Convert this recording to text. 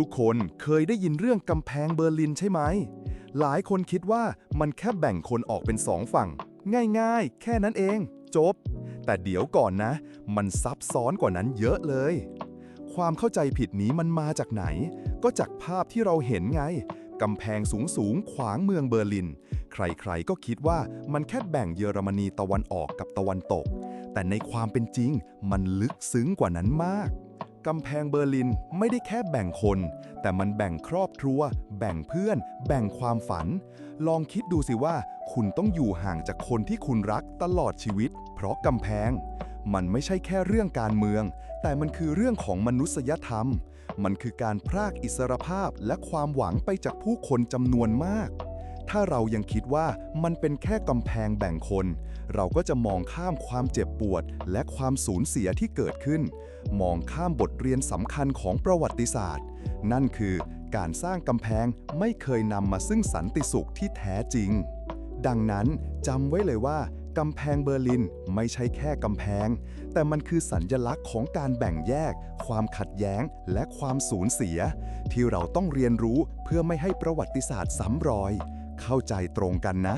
ทุกคนเคยได้ยินเรื่องกำแพงเบอร์ลินใช่ไหม หลายคนคิดว่ามันแค่แบ่งคนออกเป็นสองฝั่ง ง่ายๆ แค่นั้นเอง จบ แต่เดี๋ยวก่อนนะ มันซับซ้อนกว่านั้นเยอะเลย ความเข้าใจผิดนี้มันมาจากไหน ก็จากภาพที่เราเห็นไงกำแพงสูงๆขวางเมืองเบอร์ลิน ใครๆ ก็คิดว่ามันแค่แบ่งเยอรมนีตะวันออกกับตะวันตก แต่ในความเป็นจริงมันลึกซึ้งกว่านั้นมาก กำแพงเบอร์ลินไม่ได้แค่แบ่งคน แต่มันแบ่งครอบครัว แบ่งเพื่อน แบ่งความฝัน ลองคิดดูสิว่า คุณต้องอยู่ห่างจากคนที่คุณรักตลอดชีวิต เพราะกำแพง มันไม่ใช่แค่เรื่องการเมือง แต่มันคือเรื่องของมนุษยธรรม มันคือการพรากอิสรภาพและความหวังไปจากผู้คนจำนวนมาก ถ้าเรายังคิดว่ามันเป็นแค่กำแพงแบ่งคน เราก็จะมองข้ามความเจ็บปวด และความสูญเสียที่เกิดขึ้น มองข้ามบทเรียนสำคัญของประวัติศาสตร์ นั่นคือการสร้างกำแพงไม่เคยนำมาซึ่งสันติสุขที่แท้จริง ดังนั้นจำไว้เลยว่ากำแพงเบอร์ลินไม่ใช่แค่กำแพง แต่มันคือสัญญลักษณ์ของการแบ่งแยก ความขัดแย้ง และความสูญเสีย ที่เราต้องเรียนรู้เพื่อไม่ให้ประวัติศาสตร์ซ้ำรอย เข้าใจตรงกันนะ